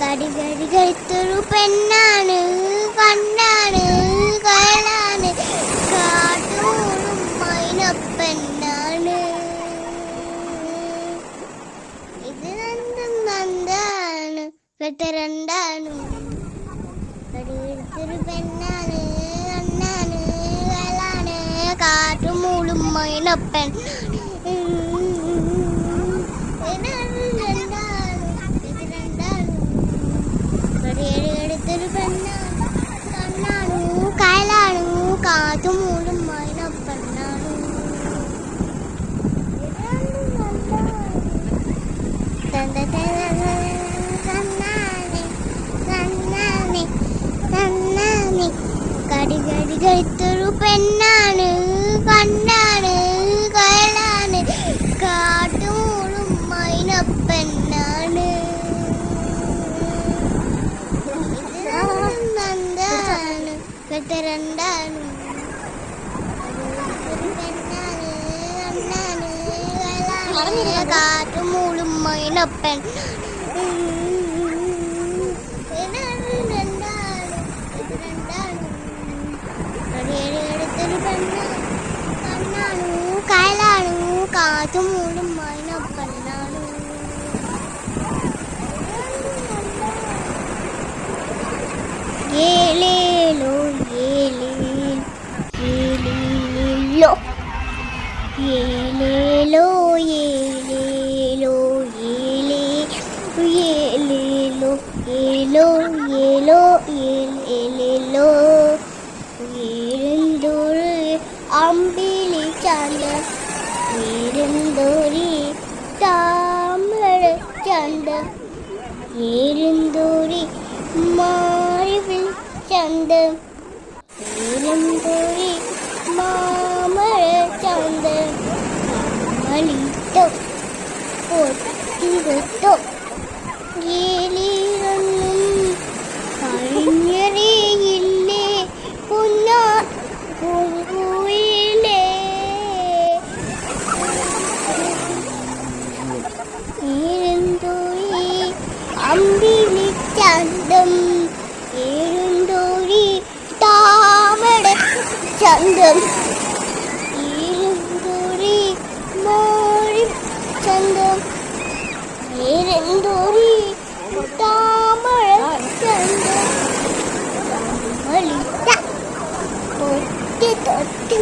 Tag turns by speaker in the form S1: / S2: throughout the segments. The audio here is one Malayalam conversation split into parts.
S1: കടി കടി കഴുത്തൊരു പെണ്ണാണ് കണ്ണാണ് കയലാണ് കാട്ടൂറും മൈനപ്പെണ്ണാണ്. ഇത് രണ്ടും നന്ദാണ് രണ്ടാണ്. കടികടുത്തൊരു പെണ്ണാണ്. മൈനപ്പൻ എടുത്തൊരു പെണ്ണാണ് കണ്ണാണു കയലാണു കാറ്റുമൂളും മൈനപ്പെണ്ണാണു കണ്ണാനെ കണ്ണാനെ കണ്ണാനെ കടി കടി കഴുത്തൊരു പെണ്ണാണ് കണ്ണാണ് കയലാണ് കാട്ടുമൂളും മൈനപ്പെണ്ണാണ് ഇത് രണ്ടും നന്ദാണ് പെട്ട രണ്ടാണ് ഒരു പെണ്ണാണ് കണ്ണാണ് കയലാണ് കാട്ടുമൂളും മൈനപ്പൻ ഇത് രണ്ടാണ് ഇത് രണ്ടാണ് എടുത്തൊരു പെണ്ണാണ് കണ്ണാണു കയലാണു കാറ്റുമൂളും മൈനപ്പെണ്ണാണു ഏലേലോ ഏലേൽ ഏലേലോ ഏലേലോ ഏലേലോ അമ്പിളി താമര മാറി ചന്ത നമ്മളിട്ടു പൊട്ടിവിട്ടു. ഗേലിയിലൊന്നും കഴിഞ്ഞറിയില്ലേ പുന്നാ പൂങ്കുയിലേ ഏരുന്തോയി അമ്പിളി താമര ചന്തം ഏരുന്തോരി മോരി താമര ചന്തം മളിത്ത തൊട്ട് തൊട്ട്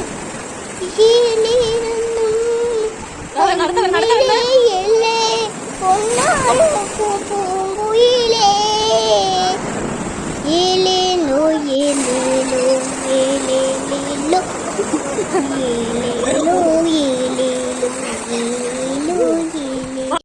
S1: ഏലേലോ ഏലേലോ ഏലേലേലോ ഏലേ